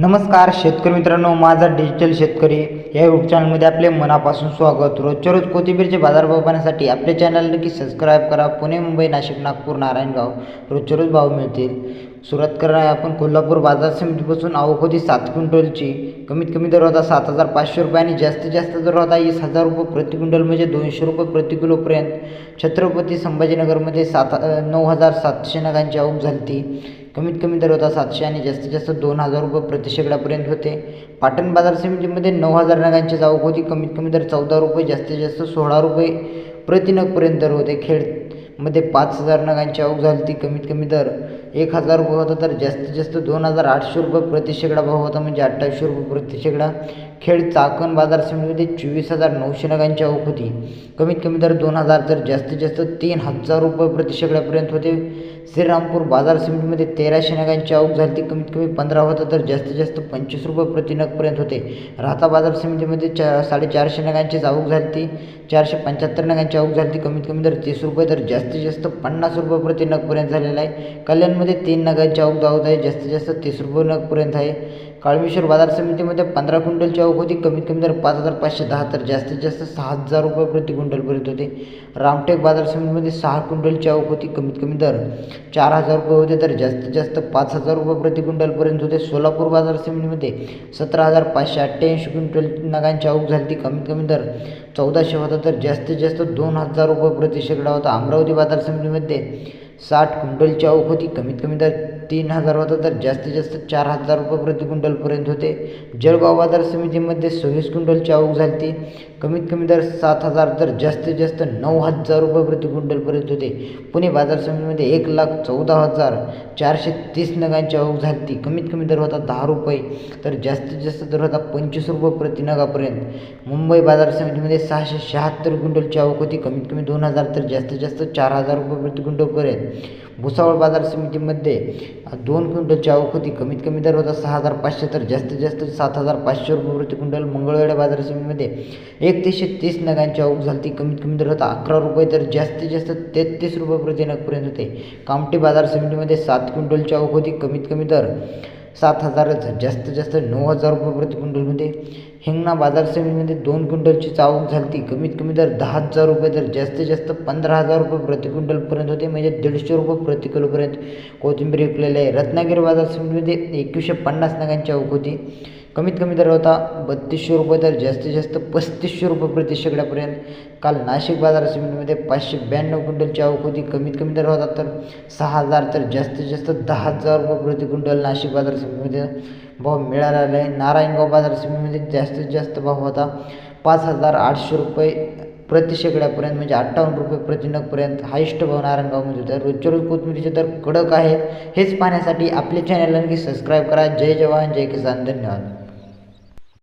नमस्कार शेतकरी मित्रांनो माझा डिजिटल शेतकरी या यूट्यूब चॅनलमध्ये आपले मनापासून स्वागत. रोजच्या रोज कोथिंबीरचे बाजारभाव पाहण्यासाठी आपले चॅनल नक्की सबस्क्राईब करा. पुणे मुंबई नाशिक नागपूर नारायणगाव रोजच्या रोज भाव मिळतील. सुरुवात करणार आहे आपण कोल्हापूर बाजार समितीपासून. आवक होती सात क्विंटलची. कमीत कमी दर होता सात हजार पाचशे रुपये आणि जास्तीत जास्त दर होता वीस हजार रुपये प्रति क्विंटल म्हणजे दोनशे रुपये प्रति किलोपर्यंत. छत्रपती संभाजीनगरमध्ये सात नऊ हजार सातशे नगांची आवक झाली ती कमीत कमी दर होता सातशे आणि जास्तीत जास्त दोन हजार रुपये प्रतिशेकडापर्यंत होते. पाटण बाजार समितीमध्ये नऊ हजार नगांची आवक होती. कमीत कमी दर चौदा रुपये जास्तीत जास्त सोळा रुपये प्रति नगपर्यंत दर होते. खेडमध्ये पाच हजार नगांची आवक झाली ती कमीत कमी दर एक हजार रुपये होता तर जास्तीत जास्त दोन हजार आठशे रुपये प्रतिशेकडा भाव होता म्हणजे अठ्ठावीसशे रुपये प्रतिशेकडा खेळ खेड चाकण बाजार समितीमध्ये चोवीस हजार नऊशे नगांची आवक होती. कमीत कमी दर दोन हजार तर जास्तीत जास्त तीन हजार रुपये प्रतिशेकडापर्यंत होते. श्रीरामपूर बाजार समितीमध्ये तेराशे नगांची आवक झाली. ती कमीत कमी पंधरा होतं तर जास्तीत जास्त पंचवीस रुपये प्रति नगपर्यंत होते. राहता बाजार समितीमध्ये चा साडेचारशे नगांचीच आवक झाली ती. चारशे पंच्याहत्तर नगांची आवक झाली ती. कमीत कमी दर तीस रुपये तर जास्तीत जास्त पन्नास रुपये प्रति नगपर्यंत झालेला आहे. कल्याणमध्ये तीन नगांची आवक दावत आहे. जास्तीत जास्त तीस रुपये नगपर्यंत आहे. काळमेश्वर बाजार समितीमध्ये पंधरा क्विंटलची आवक होती. कमीत कमी दर पाच हजार पाचशे दहा तर जास्तीत जास्त सहा हजार रुपये प्रति क्विंटलपर्यंत होते. रामटेक बाजार समितीमध्ये सहा क्विंटलची आवक होती. कमीत कमी दर चार हजार रुपये होते तर जास्तीत जास्त पाच हजार रुपये प्रति क्विंटलपर्यंत होते. सोलापूर बाजार समितीमध्ये सतरा हजार पाचशे अठ्ठ्याऐंशी क्विंटल नगांची आवक झाली ती कमीत कमी दर चौदाशे होता तर जास्तीत जास्त दोन हजार रुपये प्रति शेकडा होता. अमरावती बाजार समितीमध्ये साठ क्विंटलची आवक होती. कमीत कमी दर तीन हजार होता तर जास्तीत जास्त चार हजार रुपये प्रति क्विंटलपर्यंत होते. जळगाव बाजार समितीमध्ये सव्वीस क्विंटलची आवक झाली ती कमीत कमी दर सात हजार तर जास्तीत जास्त नऊ हजार रुपये प्रति क्विंटलपर्यंत होते. पुणे बाजार समितीमध्ये एक लाख चौदा हजार चारशे तीस नगांची आवक झाली ती कमीत कमी दर होता दहा रुपये तर जास्तीत जास्त दर होता पंचवीस रुपये प्रति नगापर्यंत. मुंबई बाजार समितीमध्ये सहाशे शहात्तर क्विंटलची आवक होती. कमीत कमी दोन हजार तर जास्तीत जास्त चार हजार रुपये प्रति क्विंटलपर्यंत भुसावळ बाजार समितीमध्ये दोन क्विंटलची आवक होती कमीत कमी दर होता सहा हजार पाचशे तर जास्तीत जास्त सात हजार पाचशे रुपये प्रति क्विंटल मंगळवेढा बाजार समितीमध्ये एकतीसशे तीस नगांची आवक झाली. ती कमीत कमी दर होता अकरा रुपये तर जास्तीत जास्त तेहतीस रुपये प्रति नगपर्यंत होते. कामठी बाजार समितीमध्ये सात क्विंटलची आवक होती कमीत कमी दर सात हजार जास्तीत जास्त नऊ हजार रुपये प्रति क्विंटलमध्ये हिंगणा बाजार समितीमध्ये दोन क्विंटलची चावक झाली ती कमीत कमी दर दहा हजार रुपये तर जास्तीत जास्त पंधरा हजार रुपये प्रति क्विंटलपर्यंत होते. म्हणजे दीडशे रुपये प्रति किलोपर्यंत कोथिंबीर विकलेली आहे. रत्नागिरी बाजार समितीमध्ये एकवीसशे पन्नास नगांची आवक होती. कमीत कमी दर होता बत्तीसशे रुपये तर जास्तीत जास्त पस्तीसशे रुपये प्रति शेकड्यापर्यंत. काल नाशिक बाजार समितीमध्ये पाचशे ब्याण्णव क्विंटलची आवक होती. कमीत कमी दर होता तर सहा हजार तर जास्तीत जास्त दहा हजार रुपये प्रति क्विंटल नाशिक बाजार समितीमध्ये भाव मिळाला आहे. नारायणगाव बाजार समितीमध्ये जास्तीत जास्त भाव होता पाच हजार आठशे रुपये प्रति शेकड्यापर्यंत म्हणजे अठ्ठावन्न रुपये प्रतिनगपर्यंत हायस्ट भाव नारायणगावमध्ये होता. रोजच्या रोज कोथमिरीचे दर कडक आहेत. हेच पाहण्यासाठी आपले चॅनल नक्की सबस्क्राईब करा. जय जवान जय किसान. धन्यवाद.